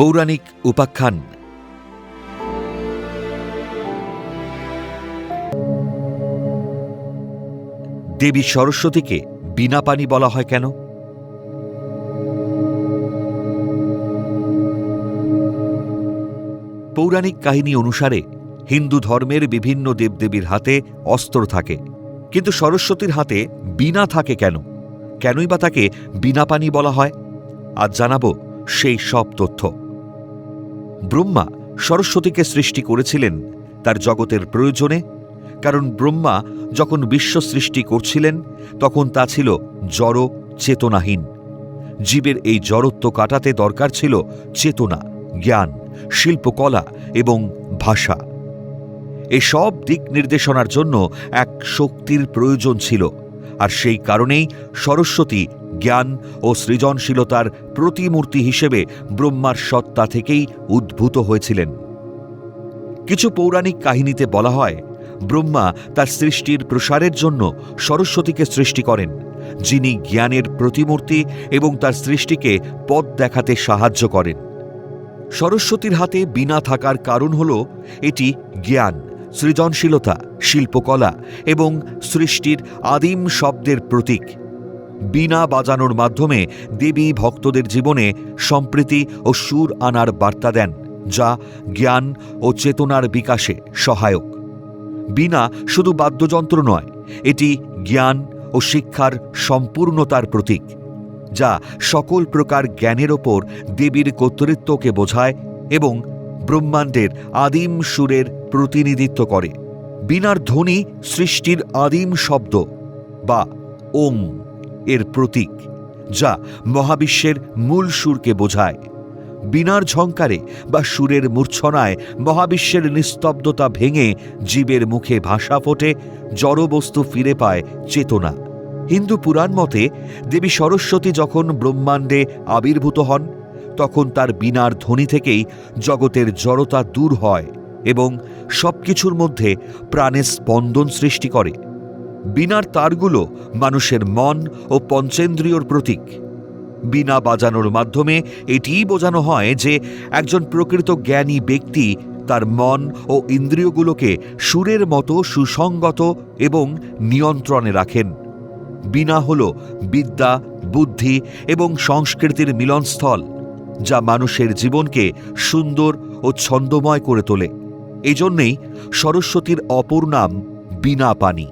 পৌরাণিক উপাখ্যান। দেবী সরস্বতীকে বিনা পানি বলা হয় কেন? পৌরাণিক কাহিনী অনুসারে হিন্দু ধর্মের বিভিন্ন দেবদেবীর হাতে অস্ত্র থাকে, কিন্তু সরস্বতীর হাতে বিনা থাকে কেন? কেনই বা তাকে বিনা পানি বলা হয়? আজ জানাব সেই সব তথ্য। ব্রহ্মা সরস্বতীকে সৃষ্টি করেছিলেন তার জগতের প্রয়োজনে, কারণ ব্রহ্মা যখন বিশ্ব সৃষ্টি করছিলেন, তখন তা ছিল জড় চেতনাহীন। জীবের এই জড়ত্ব কাটাতে দরকার ছিল চেতনা, জ্ঞান, শিল্পকলা এবং ভাষা। এসব দিক নির্দেশনার জন্য এক শক্তির প্রয়োজন ছিল। আর সেই কারণেই সরস্বতী জ্ঞান ও সৃজনশীলতার প্রতিমূর্তি হিসেবে ব্রহ্মার সত্তা থেকেই উদ্ভূত হয়েছিলেন। কিছু পৌরাণিক কাহিনীতে বলা হয়, ব্রহ্মা তার সৃষ্টির প্রসারের জন্য সরস্বতীকে সৃষ্টি করেন, যিনি জ্ঞানের প্রতিমূর্তি এবং তার সৃষ্টিকে পথ দেখাতে সাহায্য করেন। সরস্বতীর হাতে বিনা থাকার কারণ হল, এটি জ্ঞান। সৃজনশীলতা, শিল্পকলা এবং সৃষ্টির আদিম শব্দের প্রতীক। বীণা বাজানোর মাধ্যমে দেবী ভক্তদের জীবনে সম্প্রীতি ও সুর আনার বার্তা দেন, যা জ্ঞান ও চেতনার বিকাশে সহায়ক। বীণা শুধু বাদ্যযন্ত্র নয়, এটি জ্ঞান ও শিক্ষার সম্পূর্ণতার প্রতীক, যা সকল প্রকার জ্ঞানের ওপর দেবীর কর্তৃত্বকে বোঝায় এবং ব্রহ্মাণ্ডের আদিম সুরের প্রতিনিধিত্ব করে। বিনার ধ্বনি সৃষ্টির আদিম শব্দ বা ওম এর প্রতীক, যা মহাবিশ্বের মূল সুরকে বোঝায়। বিনার ঝঙ্কারে বা সুরের মূর্ছনায় মহাবিশ্বের নিস্তব্ধতা ভেঙে জীবের মুখে ভাষা ফোটে জড়বস্তু ফিরে পায় চেতনা। হিন্দু পুরাণ মতে দেবী সরস্বতী যখন ব্রহ্মাণ্ডে আবির্ভূত হন, তখন তার বীণার ধ্বনি থেকেই জগতের জড়তা দূর হয়। এবং সবকিছুর মধ্যে প্রাণের স্পন্দন সৃষ্টি করে। বিনার তারগুলো মানুষের মন ও পঞ্চেন্দ্রিয়র প্রতীক। বীণা বাজানোর মাধ্যমে এটিই বোঝানো হয় যে একজন প্রকৃত জ্ঞানী ব্যক্তি তার মন ও ইন্দ্রিয়গুলোকে সুরের মতো সুসংগত এবং নিয়ন্ত্রণে রাখেন। বীণা হল বিদ্যা, বুদ্ধি এবং সংস্কৃতির মিলনস্থল, যা মানুষের জীবনকে সুন্দর ও ছন্দময় করে তোলে। এজন্যেই সরস্বতীর অপর নাম বিনা পানি